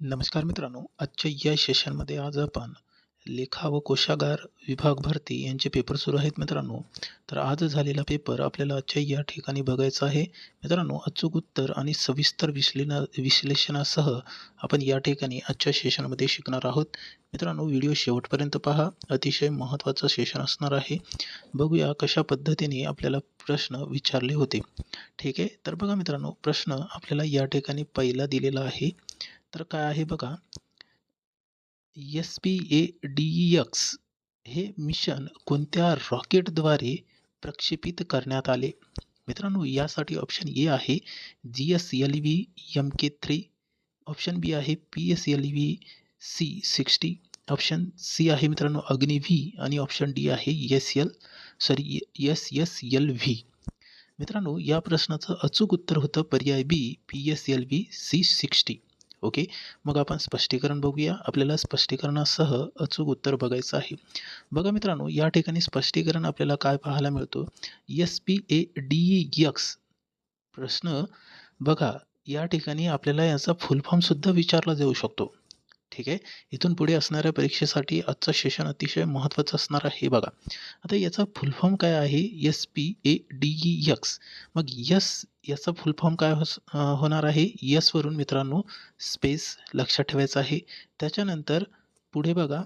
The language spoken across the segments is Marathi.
नमस्कार मित्रांनो आजच्या या सेशनमध्ये आज आपण लेखा व कोशागार विभाग भरती यांचे पेपर सुरू आहेत मित्रांनो. तर आज झालेला पेपर आपल्याला आजच्या या ठिकाणी बघायचा आहे. मित्रांनो अचूक उत्तर आणि सविस्तर विश्लेना विश्लेषणासह आपण या ठिकाणी आजच्या सेशनमध्ये शिकणार आहोत. मित्रांनो व्हिडिओ शेवटपर्यंत पहा. अतिशय महत्त्वाचं सेशन असणार आहे. बघूया कशा पद्धतीने आपल्याला प्रश्न विचारले होते. ठीक आहे? तर बघा मित्रांनो प्रश्न आपल्याला या ठिकाणी पहिला दिलेला आहे. तर काय आहे बघा? S P A D X हे मिशन कोणत्या रॉकेटद्वारे प्रक्षेपित करण्यात आले? मित्रांनो यासाठी ऑप्शन ए आहे G S L V M K three option B आहे P S L V C sixty option C आहे मित्रांनो अग्नि व्ही आणि ऑप्शन डी आहे S L sorry S S L V मित्रांनो या प्रश्नाचं अचूक उत्तर होतं पर्याय B P S L V C sixty okay? मग आपण स्पष्टीकरण बघूया. आपल्याला स्पष्टीकरणासह अचूक उत्तर बघायचं आहे. बघा मित्रांनो या ठिकाणी स्पष्टीकरण आपल्याला काय पाहायला मिळतो? S P A D X प्रश्न बघा. या ठिकाणी आपल्याला याचा फुल फॉर्मसुद्धा विचारला जाऊ शकतो. ठीक आहे? इथून पुढे असणाऱ्या परीक्षेसाठी आजचं सेशन अतिशय महत्त्वाचं असणार आहे. बघा. आता याचा फुल फॉर्म काय आहे? S P A D E X मग यस याचा फुल फॉर्म काय होस होणार आहे? यसवरून मित्रांनो स्पेस लक्षात ठेवायचं आहे. त्याच्यानंतर पुढे बघा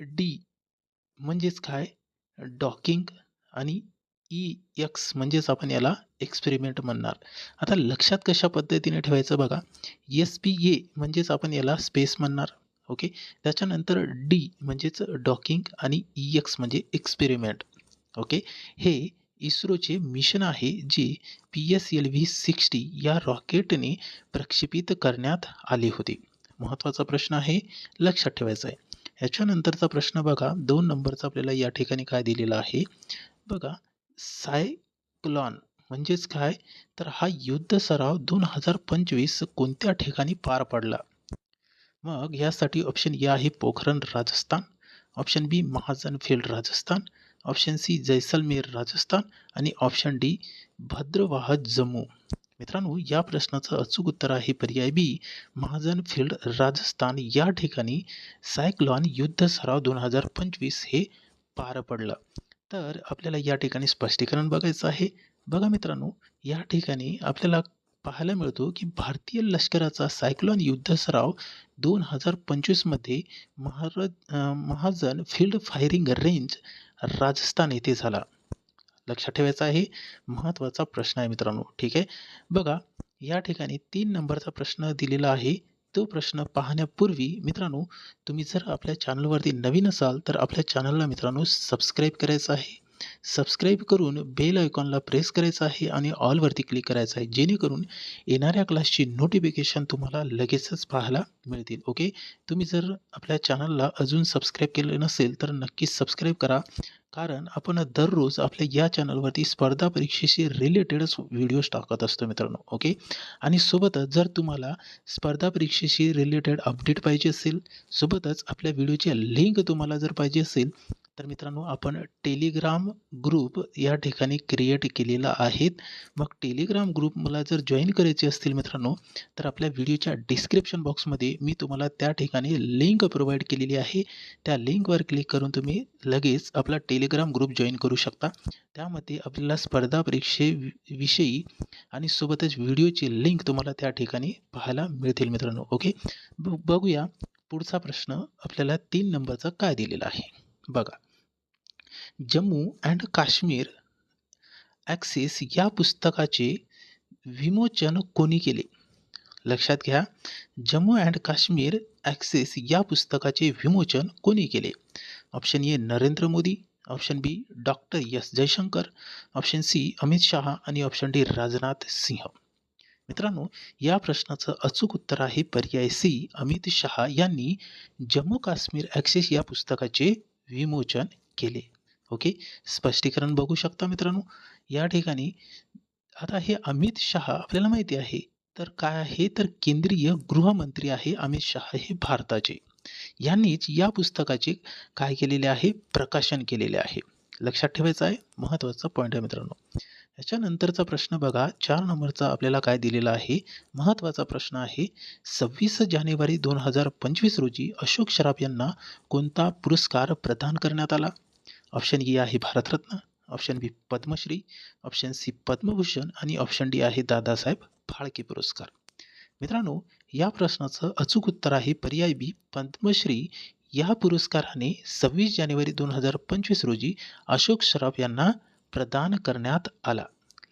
डी म्हणजेच काय? डॉकिंग आणि ई एक्स म्हणजेच आपण याला एक्सपेरिमेंट म्हणणार. आता लक्षात कशा पद्धतीने ठेवायचं बघा. एस पी ए म्हणजेच आपण याला स्पेस म्हणणार. ओके? त्याच्यानंतर डी म्हणजेच डॉकिंग आणि ई एक्स म्हणजे एक्सपेरिमेंट. ओके? हे इस्रोचे मिशन आहे जे P S L V sixty या रॉकेटने प्रक्षेपित करण्यात आले होते. महत्त्वाचा प्रश्न आहे लक्षात ठेवायचा आहे ह्याच्यानंतरचा प्रश्न बघा. दोन नंबरचा आपल्याला या ठिकाणी काय दिलेला आहे? बघा सायक्लॉन म्हणजेच काय? तर हा युद्ध सराव दोन हजार पंचवीस कोणत्या ठिकाणी पार पडला? मग यासाठी ऑप्शन ए आहे Pokhran Rajasthan option B Mahajan field Rajasthan option C Jaisalmer Rajasthan आणि ऑप्शन डी भद्रवाह जम्मू. मित्रांनो या प्रश्नाचं अचूक उत्तर आहे पर्याय बी महाजन फील्ड राजस्थान. या ठिकाणी सायक्लॉन युद्ध सराव दोन हजार पंचवीस हे पार पडलं. तर आपल्याला या ठिकाणी स्पष्टीकरण बघायचं आहे. बघा मित्रांनो या ठिकाणी आपल्याला पाहायला मिळतो की भारतीय लष्कराचा सायक्लॉन युद्ध सराव दोन हजार पंचवीसमध्ये Maharaj Mahajan field firing range Rajasthan येथे झाला. लक्षात ठेवायचा आहे महत्त्वाचा प्रश्न आहे मित्रांनो. ठीक आहे? बघा या ठिकाणी तीन नंबरचा प्रश्न दिलेला आहे. तो प्रश्न पाहण्यापूर्वी मित्रांनो तुम्ही जर आपल्या चॅनलवरती नवीन असाल तर आपल्या चॅनलला मित्रांनो सबस्क्राईब करायचं आहे. सबस्क्राईब करून बेल आयकॉनला प्रेस करायचं आहे आणि ऑलवरती क्लिक करायचं आहे जेणेकरून येणाऱ्या क्लासची नोटिफिकेशन तुम्हाला लगेचच पाहायला मिळतील ओके तुम्ही जर आपल्या चॅनलला अजून सबस्क्राईब केलं नसेल तर नक्कीच सबस्क्राईब करा. कारण आपण दररोज आपल्या या चॅनलवरती स्पर्धा परीक्षेशी रिलेटेडच व्हिडिओज टाकत असतो मित्रांनो ओके आणि सोबतच जर तुम्हाला स्पर्धा परीक्षेशी रिलेटेड अपडेट पाहिजे असेल सोबतच आपल्या व्हिडिओची लिंक तुम्हाला जर पाहिजे असेल तर मित्रांनो आपण टेलिग्राम ग्रुप या ठिकाणी क्रिएट केलेला आहेत मग टेलिग्राम ग्रुप मला जर जॉईन करायचे असतील मित्रांनो तर आपल्या व्हिडिओच्या डिस्क्रिप्शन बॉक्समध्ये मी तुम्हाला त्या ठिकाणी लिंक प्रोव्हाइड केलेली आहे. त्या लिंकवर क्लिक करून तुम्ही लगेच आपला टेलिग्राम ग्रुप जॉईन करू शकता. त्यामध्ये आपल्याला स्पर्धा परीक्षे विषयी आणि सोबतच व्हिडिओची लिंक तुम्हाला त्या ठिकाणी पाहायला मिळतील मित्रांनो. ओके ब बघूया पुढचा प्रश्न आपल्याला तीन नंबरचा काय दिलेला आहे. बघा. जम्मू अँड काश्मीर ॲक्सेस या पुस्तकाचे विमोचन कोणी केले? लक्षात घ्या जम्मू अँड काश्मीर ॲक्सेस या पुस्तकाचे विमोचन कोणी केले? Option A Narendra Modi option B doctor S Jaishankar option C Amit Shah आणि ऑप्शन डी राजनाथ सिंह. मित्रांनो या प्रश्नाचं अचूक उत्तर आहे पर्याय सी अमित शहा यांनी जम्मू काश्मीर ॲक्सेस या पुस्तकाचे विमोचन केले. ओके? स्पष्टीकरण बघू शकता मित्रांनो? या ठिकाणी आता हे अमित शहा आपल्याला माहिती आहे. तर काय आहे? तर केंद्रीय गृहमंत्री आहे अमित शहा हे भारताचे. यांनीच या पुस्तकाचे काय केलेले आहे? प्रकाशन केलेले आहे. लक्षात ठेवायचं आहे? महत्त्वाचा पॉईंट आहे मित्रांनो. याच्यानंतरचा प्रश्न बघा. चार नंबरचा आपल्याला काय दिलेला आहे? महत्त्वाचा प्रश्न आहे सव्वीस जानेवारी दोन हजार पंचवीस रोजी अशोक सराफ यांना कोणता पुरस्कार प्रदान करण्यात आला? ऑप्शन ए e आहे Bharat Ratna option B Padma Shri option C Padma Bhushan आणि ऑप्शन डी आहे दादासाहेब फाळके पुरस्कार. मित्रांनो या प्रश्नाचं अचूक उत्तर आहे पर्याय बी पद्मश्री. या पुरस्काराने सव्वीस जानेवारी दोन हजार पंचवीस रोजी अशोक सराफ यांना प्रदान करण्यात आला.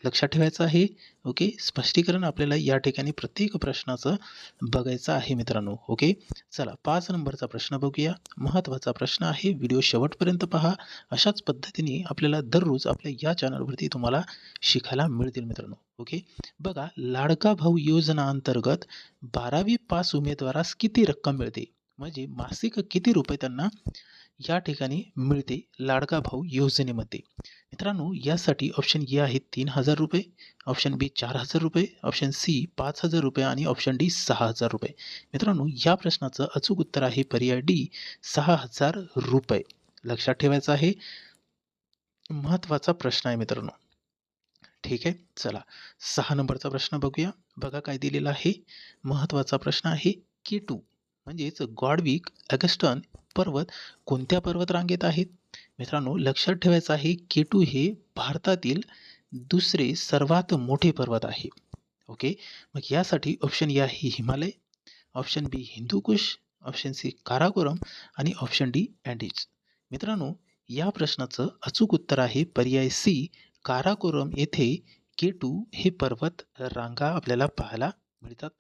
लक्षात ठेवायचं आहे. ओके? स्पष्टीकरण आपल्याला या ठिकाणी प्रत्येक प्रश्नाचं बघायचं आहे मित्रांनो. ओके? चला पाच नंबरचा प्रश्न बघूया. महत्त्वाचा प्रश्न आहे. व्हिडिओ शेवटपर्यंत पहा. अशाच पद्धतीने आपल्याला दररोज आपल्या या चॅनलवरती तुम्हाला शिकायला मिळतील मित्रांनो. ओके? बघा लाडका भाऊ योजना अंतर्गत बारावी पास उमेदवारास किती रक्कम मिळते? म्हणजे मासिक किती रुपये त्यांना या ठिकाणी मिळते लाडका भाऊ योजनेमध्ये? मित्रांनो यासाठी ऑप्शन ए आहे तीन हजार रुपये ऑप्शन बी चार हजार रुपये ऑप्शन सी पाच हजार रुपये आणि ऑप्शन डी सहा हजार रुपये. मित्रांनो या प्रश्नाचं अचूक उत्तर आहे पर्याय डी सहा हजार रुपये. लक्षात ठेवायचं आहे. महत्त्वाचा प्रश्न आहे मित्रांनो. ठीक आहे चला. सहा नंबरचा प्रश्न बघूया. बघा काय दिलेला आहे. महत्त्वाचा प्रश्न आहे के टू. म्हणजेच गॉडविक अगस्टन पर्वत कोणत्या पर्वत रांगेत आहेत? मित्रांनो लक्षात ठेवायचं आहे केटू हे भारतातील दुसरे सर्वात मोठे पर्वत आहे. ओके? मग यासाठी ऑप्शन ए आहे Himalaya option B Hindu Kush option C Karakoram आणि ऑप्शन डी अँडीज. मित्रांनो या प्रश्नाचं अचूक उत्तर आहे पर्याय सी काराकोरम येथे केटू हे पर्वत रांगा आपल्याला पाहायला मिळतात.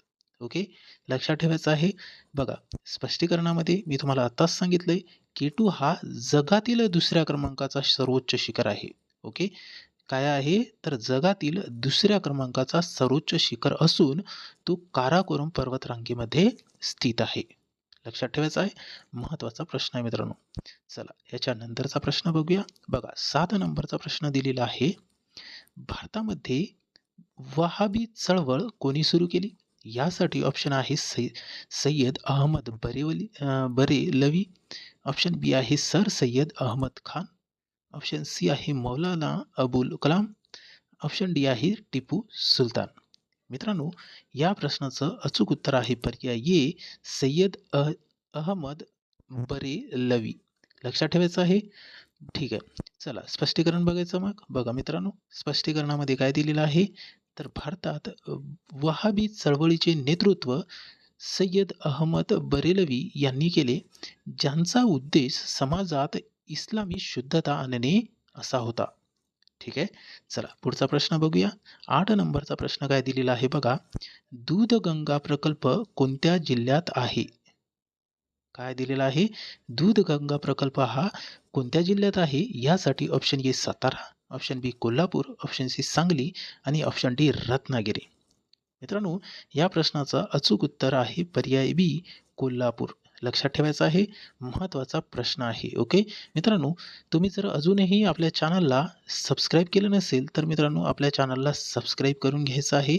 ओके? लक्षात ठेवायचं आहे. बघा स्पष्टीकरणामध्ये मी तुम्हाला आत्ताच सांगितलंय केटू हा जगातील दुसऱ्या क्रमांकाचा सर्वोच्च शिखर आहे. ओके? काय आहे? तर जगातील दुसऱ्या क्रमांकाचा सर्वोच्च शिखर असून तो काराकोरम पर्वतरांगेमध्ये स्थित आहे. लक्षात ठेवायचा आहे? महत्त्वाचा प्रश्न आहे मित्रांनो. चला याच्यानंतरचा प्रश्न बघूया. बघा सात नंबरचा प्रश्न दिलेला आहे. भारतामध्ये वहाबी चळवळ कोणी सुरू केली? यासाठी ऑप्शन आहे सै सय्यद अहमद बरेवली बरेलवी. ऑप्शन बी आहे Sir Syed Ahmad Khan. Option C आहे मौलाना अबुल कलाम. ऑप्शन डी आहे टिपू सुलतान. मित्रांनो या प्रश्नाचं अचूक उत्तर आहे पर्याय ये सय्यद अह अहमद बरेलवी. लक्षात ठेवायचं आहे? ठीक आहे. चला स्पष्टीकरण बघायचं मग. बघा मित्रांनो स्पष्टीकरणामध्ये काय दिलेलं आहे? तर भारतात वहाबी चळवळीचे नेतृत्व सय्यद अहमद बरेलवी यांनी केले ज्यांचा उद्देश समाजात इस्लामी शुद्धता आणणे असा होता. ठीक आहे? चला पुढचा प्रश्न बघूया. आठ नंबरचा प्रश्न काय दिलेला आहे बघा. दूधगंगा प्रकल्प कोणत्या जिल्ह्यात आहे? काय दिलेला आहे? दूधगंगा प्रकल्प हा कोणत्या जिल्ह्यात आहे? यासाठी option A Satara option B Kolhapur option C Sangli आणि ऑप्शन डी रत्नागिरी. मित्रांनो या प्रश्नाचा अचूक उत्तर आहे पर्याय बी कोल्हापूर. लक्षात ठेवायचं आहे महत्त्वाचा प्रश्न आहे ओके मित्रांनो तुम्ही जर अजूनही आपल्या चॅनलला सबस्क्राईब केलं नसेल तर मित्रांनो आपल्या चॅनलला सबस्क्राईब करून घ्यायचं आहे.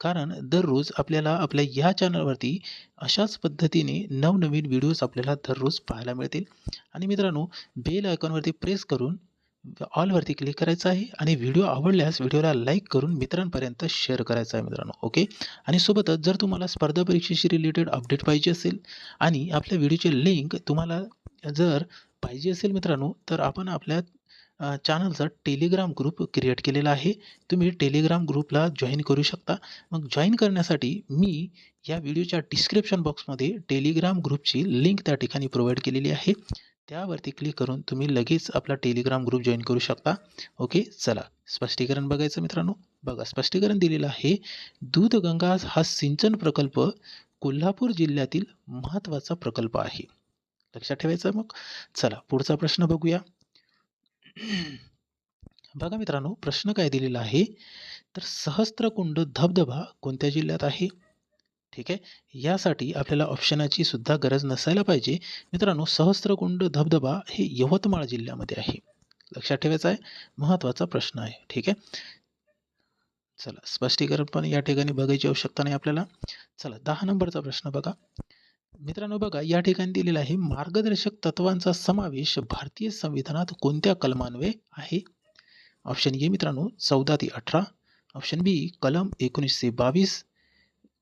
कारण दररोज आपल्याला आपल्या या चॅनलवरती अशाच पद्धतीने नवनवीन व्हिडिओज आपल्याला दररोज पाहायला मिळतील. आणि मित्रांनो बेल आयकॉनवरती प्रेस करून ऑलवरती क्लिक करायचं आहे आणि व्हिडिओ आवडल्यास व्हिडिओला लाईक करून मित्रांपर्यंत शेअर करायचं आहे मित्रांनो ओके? आणि सोबतच जर तुम्हाला स्पर्धा परीक्षेशी रिलेटेड अपडेट पाहिजे असेल आणि आपल्या व्हिडिओची लिंक तुम्हाला जर पाहिजे असेल मित्रांनो तर आपण आपल्या चॅनलचा टेलिग्राम ग्रुप क्रिएट केलेला आहे. तुम्ही टेलिग्राम ग्रुपला जॉईन करू शकता. मग जॉईन करण्यासाठी मी या व्हिडिओच्या डिस्क्रिप्शन बॉक्समध्ये टेलिग्राम ग्रुपची लिंक त्या ठिकाणी प्रोव्हाइड केलेली आहे. त्यावरती क्लिक करून तुम्ही लगेच आपला टेलिग्राम ग्रुप जॉईन करू शकता. ओके चला. स्पष्टीकरण बघायचं मित्रांनो. बघा स्पष्टीकरण दिलेलं आहे. दूधगंगा हा सिंचन प्रकल्प कोल्हापूर जिल्ह्यातील महत्त्वाचा प्रकल्प आहे. लक्षात ठेवायचं मग? चला पुढचा प्रश्न बघूया. बघा मित्रांनो प्रश्न काय दिलेला आहे? तर सहस्त्रकुंड धबधबा कोणत्या जिल्ह्यात आहे? ठीक आहे? यासाठी आपल्याला ऑप्शनाची सुद्धा गरज नसायला पाहिजे. मित्रांनो सहस्त्रकुंड धबधबा हे यवतमाळ जिल्ह्यामध्ये आहे. लक्षात ठेवायचं आहे? महत्त्वाचा प्रश्न आहे. ठीक आहे? चला स्पष्टीकरण पण या ठिकाणी बघायची आवश्यकता नाही आपल्याला. चला दहा नंबरचा प्रश्न बघा. मित्रांनो बघा या ठिकाणी दिलेला आहे मार्गदर्शक तत्वांचा समावेश भारतीय संविधानात कोणत्या कलमान्वये आहे? ऑप्शन ए मित्रांनो चौदा ते अठरा. ऑप्शन बी कलम एकोणीसशे बावीस.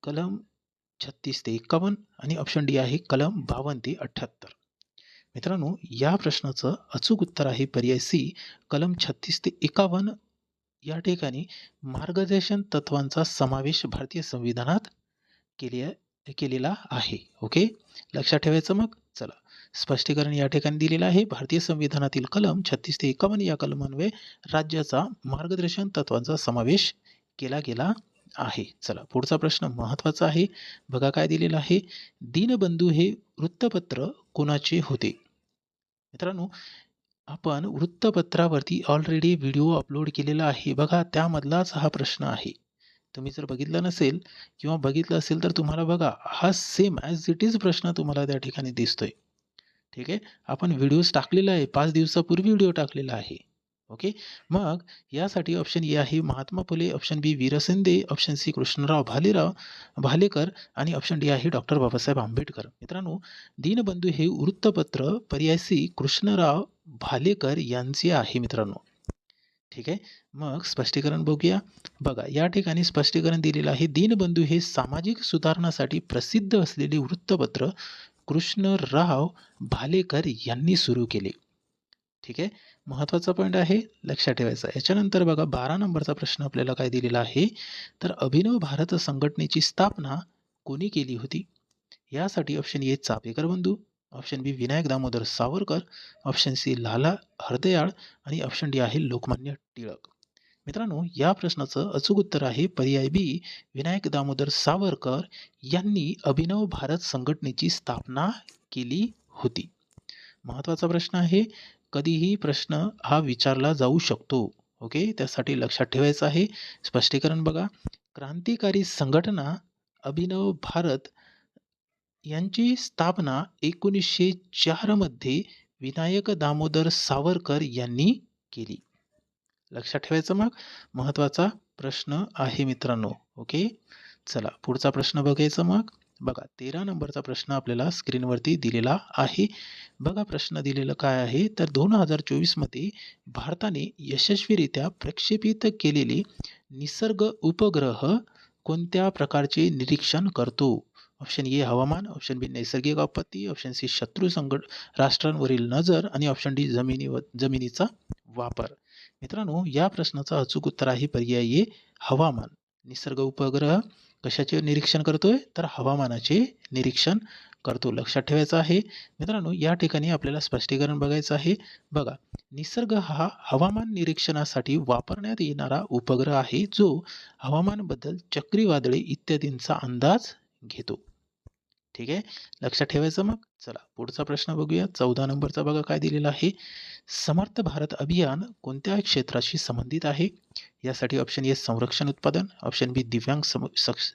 कलम छत्तीस ते एकावन्न आणि ऑप्शन डी आहे कलम बावन्न ते अठ्ठ्याहत्तर. मित्रांनो या प्रश्नाचं अचूक उत्तर आहे पर्याय सी कलम छत्तीस ते एकावन्न. या ठिकाणी मार्गदर्शन तत्वांचा समावेश भारतीय संविधानात केले केलेला आहे. ओके? लक्षात ठेवायचं मग? चला. स्पष्टीकरण या ठिकाणी दिलेलं आहे. भारतीय संविधानातील कलम छत्तीस ते एकावन्न या कलमान्वये राज्याचा मार्गदर्शन तत्वांचा समावेश केला गेला आहे. चला पुढचा प्रश्न महत्त्वाचा आहे. बघा काय दिलेलं आहे. दीनबंधू हे वृत्तपत्र कोणाचे होते? मित्रांनो आपण वृत्तपत्रावरती ऑलरेडी व्हिडिओ अपलोड केलेला आहे. बघा त्यामधलाच हा प्रश्न आहे. तुम्ही जर बघितलं नसेल किंवा बघितलं असेल तर तुम्हाला बघा हा सेम ॲज इट इज प्रश्न तुम्हाला त्या ठिकाणी दिसतोय. ठीक आहे? आपण व्हिडिओज टाकलेला आहे. पाच दिवसापूर्वी व्हिडिओ टाकलेला आहे. ओके? मग यासाठी ऑप्शन ए आहे Mahatma Phule option B Virsinde option C Krishnarao Bhalerao Bhalekar आणि ऑप्शन डी आहे डॉक्टर बाबासाहेब आंबेडकर. मित्रांनो दीनबंधू हे वृत्तपत्र पर्याय सी कृष्णराव भालेकर यांचे आहे मित्रांनो. ठीक आहे? मग स्पष्टीकरण बघूया. बघा या ठिकाणी स्पष्टीकरण दिलेलं आहे दीनबंधू हे सामाजिक सुधारणासाठी प्रसिद्ध असलेले वृत्तपत्र कृष्णराव भालेकर यांनी सुरू केले. ठीक आहे? महत्त्वाचा पॉईंट आहे लक्षात ठेवायचा. याच्यानंतर बघा बारा नंबरचा प्रश्न आपल्याला काय दिलेला आहे? तर अभिनव भारत संघटनेची स्थापना कोणी केली होती? यासाठी option A Chapekar Bandhu option B Vinayak Damodar Savarkar option C Lala Hardayal आणि ऑप्शन डी आहे लोकमान्य टिळक. मित्रांनो या प्रश्नाचं अचूक उत्तर आहे पर्याय बी विनायक दामोदर सावरकर यांनी अभिनव भारत संघटनेची स्थापना केली होती. महत्त्वाचा प्रश्न आहे कधीही प्रश्न हा विचारला जाऊ शकतो. ओके? त्यासाठी लक्षात ठेवायचं आहे. स्पष्टीकरण बघा. क्रांतिकारी संघटना अभिनव भारत यांची स्थापना एकोणीसशे चारमध्ये विनायक दामोदर सावरकर यांनी केली. लक्षात ठेवायचं मग? महत्त्वाचा प्रश्न आहे मित्रांनो. ओके? चला पुढचा प्रश्न बघायचा मग. बघा तेरा नंबरचा प्रश्न आपल्याला स्क्रीनवरती दिलेला आहे. बघा प्रश्न दिलेलं काय आहे? तर दोन हजार चोवीसमध्ये भारताने यशस्वीरित्या प्रक्षेपित केलेले निसर्ग उपग्रह कोणत्या प्रकारचे निरीक्षण करतो? ऑप्शन ए हवामान ऑप्शन बी नैसर्गिक आपत्ती ऑप्शन सी शत्रू संकट राष्ट्रांवरील नजर आणि ऑप्शन डी जमिनीवर जमिनीचा वापर. मित्रांनो या प्रश्नाचं अचूक उत्तर आहे पर्याय ए हवामान. निसर्ग उपग्रह कशाचे निरीक्षण करतोय? तर हवामानाचे निरीक्षण करतो. लक्षात ठेवायचं आहे. मित्रांनो या ठिकाणी आपल्याला स्पष्टीकरण बघायचं आहे. बघा निसर्ग हा हवामान निरीक्षणासाठी वापरण्यात येणारा उपग्रह आहे जो हवामानबद्दल चक्रीवादळे इत्यादींचा अंदाज घेतो. ठीक आहे? लक्षात ठेवायचं मग? चला पुढचा प्रश्न बघूया. चौदा नंबरचा बघा काय दिलेला आहे. समर्थ भारत अभियान कोणत्या क्षेत्राशी संबंधित आहे? यासाठी ऑप्शन ए संरक्षण उत्पादन. ऑप्शन बी दिव्यांग सम सक्ष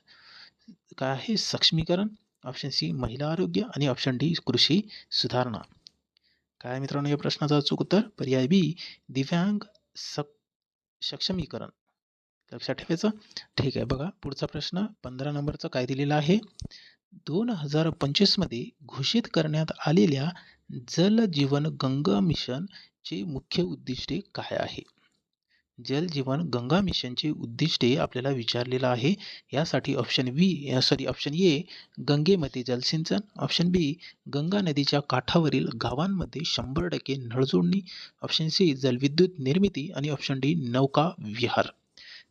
काय आहे? सक्षमीकरण. ऑप्शन सी महिला आरोग्य. आणि ऑप्शन डी कृषी सुधारणा. काय मित्रांनो या प्रश्नाचं अचूक उत्तर? पर्याय बी दिव्यांग सक सक्षमीकरण. लक्षात ठेवायचं? ठीक आहे बघा. पुढचा प्रश्न पंधरा नंबरचा काय दिलेला आहे? दोन हजार पंचवीसमध्ये घोषित करण्यात आलेल्या जल जीवन गंगा मिशनचे मुख्य उद्दिष्टे काय आहे? जल जीवन गंगा मिशनचे उद्दिष्टे आपल्याला विचारलेलं आहे. यासाठी option B sorry option A गंगेमध्ये जलसिंचन ऑप्शन बी गंगा नदीच्या काठावरील गावांमध्ये शंभर टक्के नळजोडणी. ऑप्शन सी जलविद्युत निर्मिती. आणि ऑप्शन डी नौका विहार.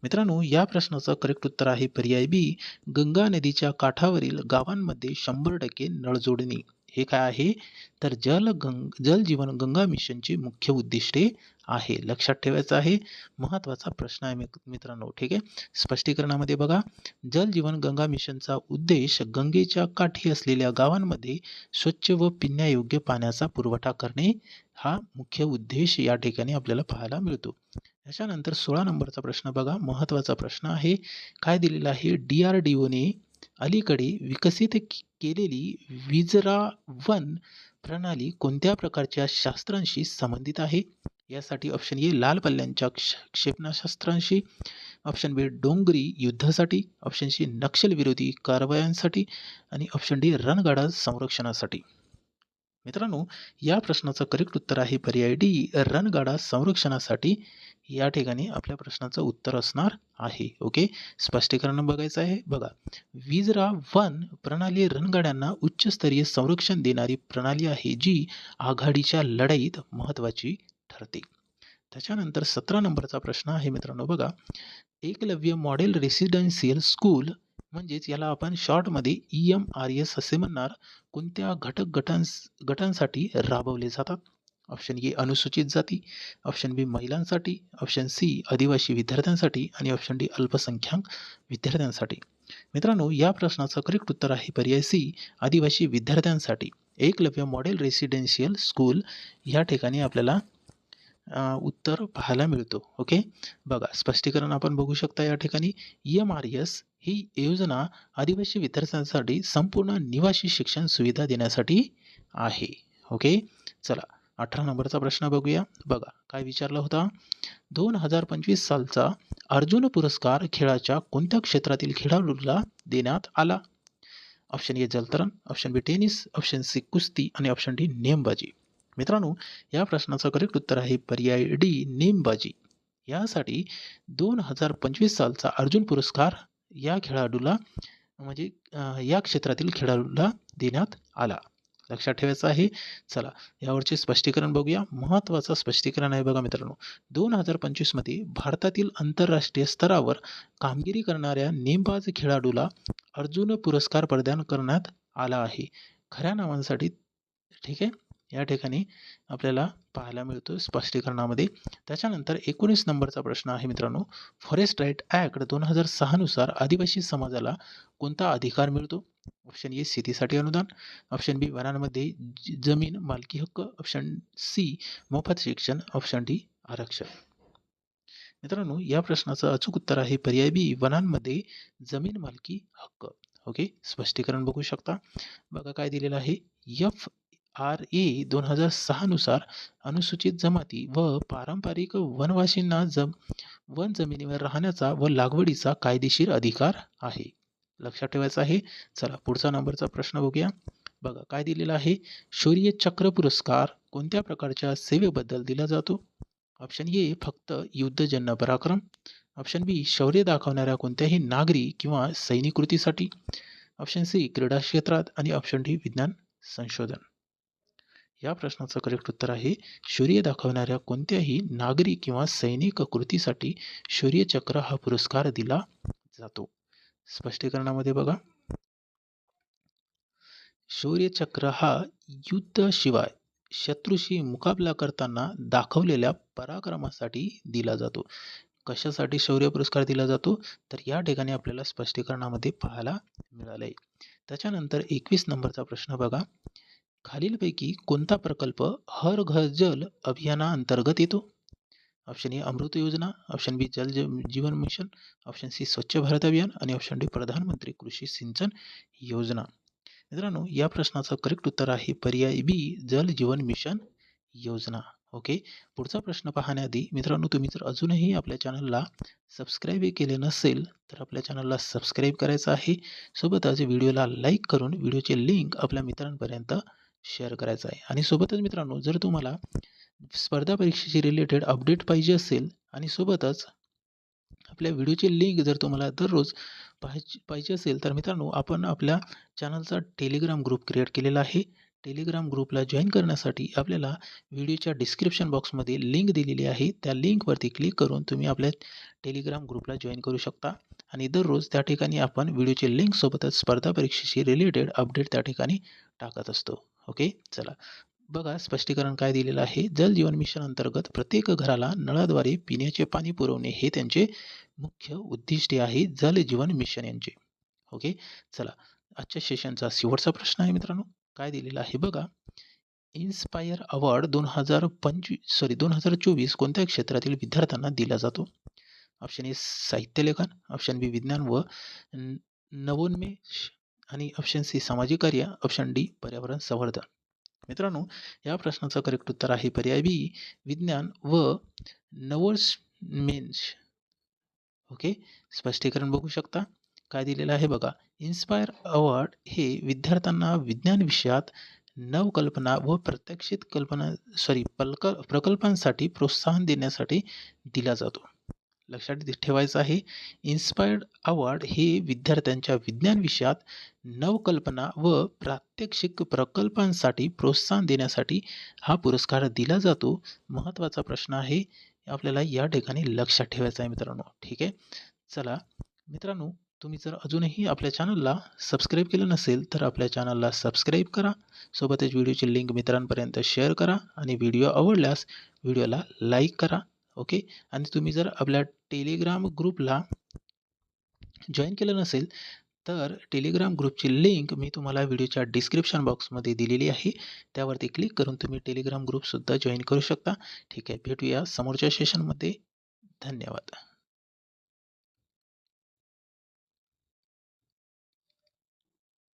मित्रांनो या प्रश्नाचं करेक्ट उत्तर आहे पर्याय बी गंगा नदीच्या काठावरील गावांमध्ये शंभर टक्के नळजोडणी. हे काय आहे? तर जल गंग जल जीवन गंगा मिशनची मुख्य उद्दिष्टे आहे. लक्षात ठेवायचं आहे. महत्त्वाचा प्रश्न आहे मित्रांनो ठीक आहे? स्पष्टीकरणामध्ये बघा. जल जीवन गंगा मिशनचा उद्देश गंगेच्या काठी असलेल्या गावांमध्ये स्वच्छ व पिण्यायोग्य पाण्याचा पुरवठा करणे हा मुख्य उद्देश या ठिकाणी आपल्याला पाहायला मिळतो. त्याच्यानंतर सोळा नंबरचा प्रश्न बघा महत्त्वाचा प्रश्न आहे. काय दिलेला आहे? डी आर डी ओने अलीकडे विकसित केलेली विजरा वन प्रणाली कोणत्या प्रकारच्या शास्त्रांशी संबंधित आहे? यासाठी ऑप्शन ए लाल पल्ल्यांच्या क्ष क्षेपणास्त्रांशी. ऑप्शन बी डोंगरी युद्धासाठी. ऑप्शन सी नक्षलविरोधी कारवायांसाठी. आणि ऑप्शन डी रणगाडा संरक्षणासाठी. मित्रांनो या प्रश्नाचं करेक्ट उत्तर आहे पर्याय डी रणगाडा संरक्षणासाठी. या ठिकाणी आपल्या प्रश्नाचं उत्तर असणार आहे ओके? स्पष्टीकरण बघायचं आहे. बघा विजरा वन प्रणाली रणगाड्यांना उच्चस्तरीय संरक्षण देणारी प्रणाली आहे जी आघाडीच्या लढाईत महत्त्वाची ठरते. त्याच्यानंतर सतरा नंबरचा प्रश्न आहे मित्रांनो बघा. एकलव्य मॉडेल रेसिडेन्शियल स्कूल म्हणजेच याला आपण शॉर्टमध्ये ई एम आर एस असे म्हणणार. कोणत्या घटक गटांस गटांसाठी राबवले जातात? ऑप्शन ए अनुसूचित जाती. ऑप्शन बी महिलांसाठी. ऑप्शन सी आदिवासी विद्यार्थ्यांसाठी. आणि ऑप्शन डी अल्पसंख्याक विद्यार्थ्यांसाठी. मित्रांनो या प्रश्नाचं करेक्ट उत्तर आहे पर्याय सी आदिवासी विद्यार्थ्यांसाठी. एकलव्य मॉडेल रेसिडेन्शियल स्कूल या ठिकाणी आपल्याला उत्तर पाहायला मिळतो. ओके? बघा स्पष्टीकरण आपण बघू शकता या ठिकाणी. यम एम आर एस ही योजना आदिवासी विद्यार्थ्यांसाठी संपूर्ण निवासी शिक्षण सुविधा देण्यासाठी आहे. ओके? चला अठरा नंबरचा प्रश्न बघूया. बघा काय विचारला होता? दोन हजार पंचवीस सालचा अर्जुन पुरस्कार खेळाच्या कोणत्या क्षेत्रातील खेळाडूला देण्यात आला? ऑप्शन ए जलतरण. Option B tennis option C कुस्ती. आणि ऑप्शन डी नेमबाजी. मित्रांनो या प्रश्नाचं करेक्ट उत्तर आहे पर्याय डी नेमबाजी. यासाठी दोन हजार पंचवीस सालचा अर्जुन पुरस्कार या खेळाडूला म्हणजे या क्षेत्रातील खेळाडूला देण्यात आला. लक्षात ठेवायचं आहे चला यावरचे स्पष्टीकरण बघूया. महत्त्वाचं स्पष्टीकरण आहे बघा मित्रांनो दोन हजार पंचवीसमध्ये भारतातील आंतरराष्ट्रीय स्तरावर कामगिरी करणाऱ्या नेमबाज खेळाडूला अर्जुन पुरस्कार प्रदान करण्यात आला आहे. खऱ्या नावांसाठी ठीक आहे? या ठिकाणी आपल्याला पाहायला मिळतो स्पष्टीकरणामध्ये. त्याच्यानंतर एकोणीस नंबरचा प्रश्न आहे मित्रांनो. फॉरेस्ट राईट ॲक्ट दोन हजार सहानुसार आदिवासी समाजाला कोणता अधिकार मिळतो? ऑप्शन ए शेतीसाठी अनुदान. ऑप्शन बी वनांमध्ये जमीन मालकी हक्क. ऑप्शन सी मोफत शिक्षण. ऑप्शन डी आरक्षण. मित्रांनो या प्रश्नाचं अचूक उत्तर आहे पर्याय बी वनांमध्ये जमीन मालकी हक्क. ओके? स्पष्टीकरण बघू शकता. बघा काय दिलेलं आहे. एफ आर ए दोन हजार सहानुसार अनुसूचित जमाती व पारंपरिक वनवासींना जम वन जमिनीवर राहण्याचा व लागवडीचा कायदेशीर अधिकार आहे. लक्षात ठेवायचं आहे चला पुढचा नंबरचा प्रश्न बघूया. बघा काय दिलेला आहे? शौर्य चक्र पुरस्कार कोणत्या प्रकारच्या सेवेबद्दल दिला जातो? ऑप्शन ए फक्त युद्धजन्य पराक्रम. ऑप्शन बी शौर्य दाखवणाऱ्या कोणत्याही नागरी किंवा सैनिक कृतीसाठी. ऑप्शन सी क्रीडा क्षेत्रात. आणि ऑप्शन डी विज्ञान संशोधन. या प्रश्नाचं करेक्ट उत्तर आहे शौर्य दाखवणाऱ्या कोणत्याही नागरी किंवा सैनिक कृतीसाठी शौर्यचक्र हा पुरस्कार दिला जातो. स्पष्टीकरणामध्ये बघा. शौर्यचक्र हा युद्धाशिवाय शत्रूशी मुकाबला करताना दाखवलेल्या पराक्रमासाठी दिला जातो. कशासाठी शौर्य पुरस्कार दिला जातो? तर या ठिकाणी आपल्याला स्पष्टीकरणामध्ये पाहायला मिळाले त्याच्यानंतर एकवीस नंबरचा प्रश्न बघा. खालीलपैकी कोणता प्रकल्प हर घर जल अभियानाअंतर्गत येतो? ऑप्शन ए अमृत योजना. ऑप्शन बी जल जीवन मिशन. ऑप्शन सी स्वच्छ भारत अभियान. आणि ऑप्शन डी प्रधानमंत्री कृषी सिंचन योजना. मित्रांनो या प्रश्नाचं करेक्ट उत्तर आहे पर्याय बी जल जीवन मिशन योजना. ओके? पुढचा प्रश्न पाहण्याआधी मित्रांनो तुम्ही जर अजूनही आपल्या चॅनलला सबस्क्राईब केले नसेल तर आपल्या चॅनलला सबस्क्राईब करायचं आहे. सोबतच व्हिडिओला लाईक करून व्हिडिओचे लिंक आपल्या मित्रांपर्यंत शेअर करायचा आहे. आणि सोबतच मित्रांनो जर तुम्हाला स्पर्धा परीक्षेशी रिलेटेड अपडेट पाहिजे असेल आणि सोबतच आपल्या व्हिडिओची लिंक जर तुम्हाला दररोज पाहिजे पाहिजे असेल तर मित्रांनो आपण आपल्या चॅनलचा टेलिग्राम ग्रुप क्रिएट केलेला आहे. टेलिग्राम ग्रुपला जॉईन करण्यासाठी आपल्याला व्हिडिओच्या डिस्क्रिप्शन बॉक्समध्ये लिंक दिलेली आहे. त्या लिंकवरती क्लिक करून तुम्ही आपल्या टेलिग्राम ग्रुपला जॉईन करू शकता. आणि दररोज त्या ठिकाणी आपण व्हिडिओचे लिंकसोबतच स्पर्धा परीक्षेशी रिलेटेड अपडेट त्या ठिकाणी टाकत असतो. ओके? चला. बघा स्पष्टीकरण काय दिलेलं आहे? जल जीवन मिशन अंतर्गत प्रत्येक घराला नळाद्वारे पिण्याचे पाणी पुरवणे हे त्यांचे मुख्य उद्दिष्टे आहे जल जीवन मिशन यांचे. ओके? चला. आजच्या सेशनचा शेवटचा प्रश्न आहे मित्रांनो. काय दिलेला आहे? बघा. इन्स्पायर अवॉर्ड दोन हजार पंचवीस सॉरी दोन हजार चोवीस कोणत्या क्षेत्रातील विद्यार्थ्यांना दिला जातो? ऑप्शन ए साहित्य लेखन. ऑप्शन बी विज्ञान व नवोन्मेष आणि ऑप्शन सी सामाजिक कार्य. ऑप्शन डी पर्यावरण संवर्धन. मित्रांनो या प्रश्नाचं करेक्ट उत्तर आहे पर्याय बी विज्ञान व नवोन्मेष ओके स्पष्टीकरण बघू शकता. काय दिलेलं आहे बघा. इन्स्पायर अवॉर्ड हे विद्यार्थ्यांना विज्ञान विषयात नवकल्पना व प्रत्यक्षित कल्पना सॉरी पलक प्रकल्पांसाठी प्रोत्साहन देण्यासाठी दिला जातो. लक्षात ठेवायचं आहे. इन्स्पायर्ड अवॉर्ड हे विद्यार्थ्यांच्या विज्ञान विषयात नवकल्पना व प्रात्यक्षिक प्रकल्पांसाठी प्रोत्साहन देण्यासाठी हा पुरस्कार दिला जातो. महत्त्वाचा प्रश्न आहे आपल्याला या ठिकाणी लक्षात ठेवायचं आहे मित्रांनो. ठीक आहे? चला मित्रांनो तुम्ही जर अजूनही आपल्या चॅनलला सबस्क्राईब केलं नसेल तर आपल्या चॅनलला सबस्क्राईब करा. सोबतच व्हिडिओची लिंक मित्रांपर्यंत शेअर करा आणि व्हिडिओ आवडल्यास व्हिडिओला लाईक करा. ओके? आणि तुम्ही जर आपल्या टेलिग्राम ग्रुपला जॉईन केलं नसेल तर टेलिग्राम ग्रुपची लिंक मी तुम्हाला व्हिडिओच्या डिस्क्रिप्शन बॉक्समध्ये दिलेली आहे. त्यावरती क्लिक करून तुम्ही टेलिग्राम ग्रुपसुद्धा जॉईन करू शकता. ठीक आहे भेटूया समोरच्या सेशनमध्ये धन्यवाद.